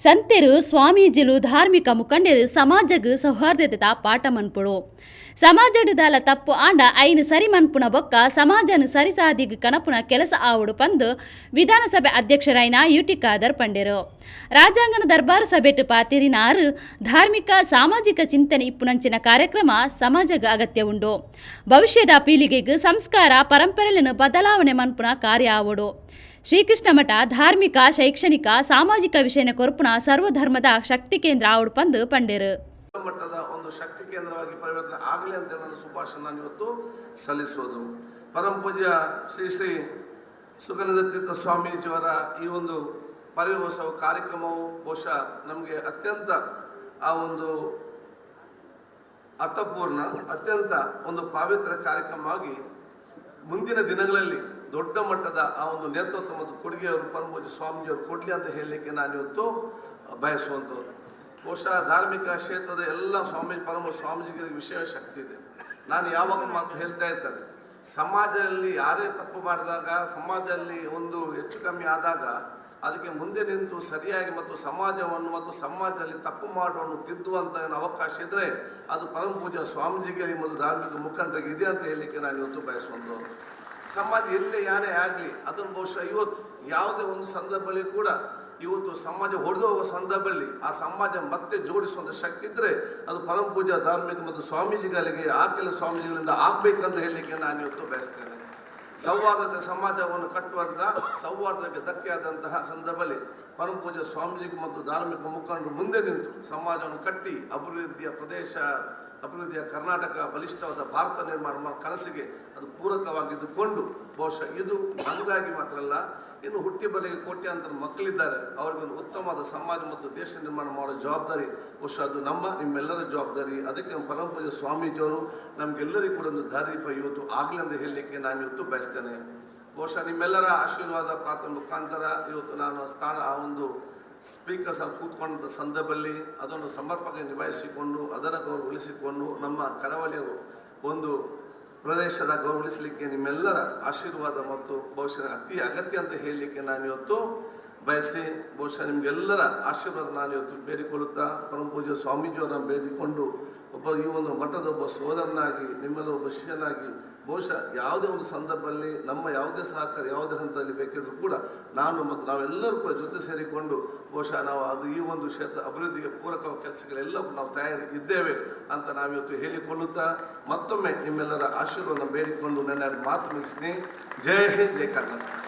ಸಂತೆರು ಸ್ವಾಮೀಜಿಲು ಧಾರ್ಮಿಕ ಮುಖಂಡರು ಸಮಾಜಗ್ ಸೌಹಾರ್ದತೆತ ಪಾಠ ಮನ್ಪುಡು ದಲ ತಪ್ಪು ಆಂಡ ಐನ್ ಸರಿ ಮನ್ಪುನ ಬೊಕ್ಕ ಸಮಾಜನು ಸರಿಸಾದಿಗ್ ಕನಪುನ ಕೆಲಸ ಆವುಡು ಪಂದು ವಿಧಾನಸಭೆ ಅಧ್ಯಕ್ಷರಾಯ್ನ ಯುಟಿ ಖಾದರ್ ಪಂಡೆರು. ರಾಜಾಂಗನ ದರ್ಬಾರ್ ಸಭೆಟ್ ಪಾತಿರಿನಾರು ಧಾರ್ಮಿಕ ಸಾಮಾಜಿಕ ಚಿಂತನೆ ಇಪ್ಪುನಂಚಿನ ಕಾರ್ಯಕ್ರಮ ಸಮಾಜಗ ಅಗತ್ಯ ಉಂಡು. ಭವಿಷ್ಯದ ಪೀಳಿಗೆಗ್ ಸಂಸ್ಕಾರ ಪರಂಪರೆಯನ್ನು ಬದಲಾವಣೆ ಮನ್ಪುನ ಕಾರ್ಯ ಆವುಡು. ಶ್ರೀಕೃಷ್ಣ ಮಠ ಧಾರ್ಮಿಕ, ಶೈಕ್ಷಣಿಕ, ಸಾಮಾಜಿಕ ವಿಷಯನ ಕೊರ್ಪುಣ ಸರ್ವಧರ್ಮದ ಶಕ್ತಿ ಕೇಂದ್ರ ಆವುಡು ಪಂದು ಪಂಡೇರು. ಮಟ್ಟದ ಒಂದು ಶಕ್ತಿ ಕೇಂದ್ರವಾಗಿ ಪರಿವರ್ತನೆ ಆಗಲಿ ಅಂತ ನನ್ನ ಸುಭಾಷಣ ಇವತ್ತು ಸಲ್ಲಿಸೋದು ಪರಮ ಪೂಜ್ಯ ಶ್ರೀ ಶ್ರೀ ಸುಗಂಧ ತೀರ್ಥ ಸ್ವಾಮೀಜಿಯವರ ಈ ಒಂದು ಪರಿವೋತ್ಸವ ಕಾರ್ಯಕ್ರಮವು ಬಹುಶಃ ನಮಗೆ ಅತ್ಯಂತ ಆ ಒಂದು ಅರ್ಥಪೂರ್ಣ, ಅತ್ಯಂತ ಒಂದು ಪಾವಿತ್ರ ಕಾರ್ಯಕ್ರಮವಾಗಿ ಮುಂದಿನ ದಿನಗಳಲ್ಲಿ ದೊಡ್ಡ ಮಟ್ಟದ ಆ ಒಂದು ನೇತೃತ್ವ ಮತ್ತು ಕೊಡುಗೆಯವರು ಪರಮೋಜಿ ಸ್ವಾಮೀಜಿಯವರು ಕೊಡಲಿ ಅಂತ ಹೇಳಲಿಕ್ಕೆ ನಾನು ಇವತ್ತು ಬಯಸುವಂಥವ್ರು. ಬಹುಶಃ ಧಾರ್ಮಿಕ ಕ್ಷೇತ್ರದ ಎಲ್ಲ ಸ್ವಾಮಿ ಪರಮ ಸ್ವಾಮೀಜಿಗಳಿಗೆ ವಿಶೇಷ ಶಕ್ತಿ ಇದೆ. ನಾನು ಯಾವಾಗ ಮಾತು ಹೇಳ್ತಾ ಇರ್ತೇನೆ, ಸಮಾಜದಲ್ಲಿ ಯಾರೇ ತಪ್ಪು ಮಾಡಿದಾಗ, ಸಮಾಜದಲ್ಲಿ ಒಂದು ಹೆಚ್ಚು ಕಮ್ಮಿ ಆದಾಗ ಅದಕ್ಕೆ ಮುಂದೆ ನಿಂತು ಸರಿಯಾಗಿ ಮತ್ತು ಸಮಾಜವನ್ನು ಮತ್ತು ಸಮಾಜದಲ್ಲಿ ತಪ್ಪು ಮಾಡುವನ್ನು ತಿದ್ದುವಂಥ ಏನು ಅವಕಾಶ ಇದ್ದರೆ ಅದು ಪರಮ ಪೂಜಾ ಸ್ವಾಮೀಜಿಗೆ ಮತ್ತು ಧಾರ್ಮಿಕ ಮುಖಂಡರಿಗೆ ಇದೆ ಅಂತ ಹೇಳಲಿಕ್ಕೆ ನಾನು ಇವತ್ತು ಬಯಸುವಂಥವ್ರು. ಸಮಾಜ ಎಲ್ಲೇ ಯಾರೇ ಆಗಲಿ, ಅದನ್ನು ಬಹುಶಃ ಇವತ್ತು ಯಾವುದೇ ಒಂದು ಸಂದರ್ಭದಲ್ಲಿ ಕೂಡ ಇವತ್ತು ಸಮಾಜ ಹೊಡೆದು ಹೋಗೋ ಸಂದರ್ಭದಲ್ಲಿ ಆ ಸಮಾಜ ಮತ್ತೆ ಜೋಡಿಸುವಂಥ ಶಕ್ತಿ ಇದ್ದರೆ ಅದು ಪರಮ ಪೂಜಾ ಧಾರ್ಮಿಕ ಮತ್ತು ಸ್ವಾಮೀಜಿಗಳಿಗೆ ಆ ಕೆಲ ಸ್ವಾಮೀಜಿಗಳಿಂದ ಆಗ್ಬೇಕಂತ ಹೇಳಲಿಕ್ಕೆ ನಾನು ಇವತ್ತು ಬಯಸ್ತೇನೆ. ಸೌಹಾರ್ದತೆ ಸಮಾಜವನ್ನು ಕಟ್ಟುವಂಥ ಸೌಹಾರ್ದಕ್ಕೆ ಧಕ್ಕೆ ಆದಂತಹ ಸಂದರ್ಭದಲ್ಲಿ ಪರಮ ಪೂಜಾ ಸ್ವಾಮೀಜಿ ಮತ್ತು ಧಾರ್ಮಿಕ ಮುಖಂಡರು ಮುಂದೆ ನಿಂತು ಸಮಾಜವನ್ನು ಕಟ್ಟಿ ಅಭಿವೃದ್ಧಿಯ ಪ್ರದೇಶ ಅಭಿವೃದ್ಧಿಯ ಕರ್ನಾಟಕ ಬಲಿಷ್ಠವಾದ ಭಾರತ ನಿರ್ಮಾಣ ಕನಸಿಗೆ ಅದು ಪೂರಕವಾಗಿದ್ದುಕೊಂಡು ಬಹುಶಃ ಇದು ನಮಗಾಗಿ ಮಾತ್ರ ಅಲ್ಲ, ಇನ್ನು ಹುಟ್ಟಿ ಬಲೆಗೆ ಕೋಟ್ಯಾಂತರ ಮಕ್ಕಳಿದ್ದಾರೆ. ಅವರಿಗೊಂದು ಉತ್ತಮವಾದ ಸಮಾಜ ಮತ್ತು ದೇಶ ನಿರ್ಮಾಣ ಮಾಡೋ ಜವಾಬ್ದಾರಿ, ಬಹುಶಃ ಅದು ನಮ್ಮ, ನಿಮ್ಮೆಲ್ಲರ ಜವಾಬ್ದಾರಿ. ಅದಕ್ಕೆ ಪರಂಪರೆಯ ಸ್ವಾಮೀಜಿಯವರು ನಮಗೆಲ್ಲರಿಗೂ ಕೂಡ ಒಂದು ದಾರಿಪ ಇವತ್ತು ಆಗಲಿ ಅಂತ ಹೇಳಲಿಕ್ಕೆ ನಾನು ಇವತ್ತು ಬಯಸ್ತೇನೆ. ಬಹುಶಃ ನಿಮ್ಮೆಲ್ಲರ ಆಶೀರ್ವಾದ ಪ್ರಾರ್ಥನೆ ಮುಖಾಂತರ ಇವತ್ತು ನಾನು ಸ್ಥಾನ, ಆ ಒಂದು ಸ್ಪೀಕರ್ಸ್ ಅಲ್ಲಿ ಕೂತ್ಕೊಂಡ ಸಂದರ್ಭದಲ್ಲಿ ಅದನ್ನು ಸಮರ್ಪಕ ನಿಭಾಯಿಸಿಕೊಂಡು ಅದರ ಗೌರವಿಸಿಕೊಂಡು ನಮ್ಮ ಕರಾವಳಿಯ ಒಂದು ಪ್ರದೇಶದ ಗೌರವಿಸಲಿಕ್ಕೆ ನಿಮ್ಮೆಲ್ಲರ ಆಶೀರ್ವಾದ ಮತ್ತು ಬಹುಶಃ ಅತಿ ಅಗತ್ಯ ಅಂತ ಹೇಳಲಿಕ್ಕೆ ನಾನು ಇವತ್ತು ಬಯಸಿ, ಬಹುಶಃ ನಿಮಗೆಲ್ಲರ ಆಶೀರ್ವಾದ ನಾನು ಇವತ್ತು ಬೇಡಿಕೊಳ್ಳುತ್ತಾ ಪರಮ ಪೂಜ್ಯ ಸ್ವಾಮೀಜಿಯವರನ್ನು ಬೇಡಿಕೊಂಡು ಒಬ್ಬ ಈ ಒಂದು ಮಠದ ಒಬ್ಬ ಸೋದರನಾಗಿ, ನಿಮ್ಮೆಲ್ಲ ಒಬ್ಬ ಶಿಷ್ಯನಾಗಿ, ಬಹುಶಃ ಯಾವುದೇ ಒಂದು ಸಂದರ್ಭದಲ್ಲಿ ನಮ್ಮ ಯಾವುದೇ ಸಹಕಾರ, ಯಾವುದೇ ಹಂತದಲ್ಲಿ ಬೇಕಿದ್ರೂ ಕೂಡ ನಾನು ಮತ್ತು ನಾವೆಲ್ಲರೂ ಕೂಡ ಜೊತೆ ಸೇರಿಕೊಂಡು ಬಹುಶಃ ನಾವು ಅದು ಈ ಒಂದು ಕ್ಷೇತ್ರ ಅಭಿವೃದ್ಧಿಗೆ ಪೂರಕ ಕೆಲಸಗಳೆಲ್ಲ ನಾವು ತಯಾರಿ ಇದ್ದೇವೆ ಅಂತ ನಾವಿವತ್ತು ಹೇಳಿಕೊಳ್ಳುತ್ತಾ ಮತ್ತೊಮ್ಮೆ ನಿಮ್ಮೆಲ್ಲರ ಆಶೀರ್ವಾದ ಬೇಡಿಕೊಂಡು ನನ್ನ ಮಾತು ಮುಗಿಸ್ತೀನಿ. ಜೈ ಹಿಂದ್, ಜೈ ಕರ್ನಾಟಕ.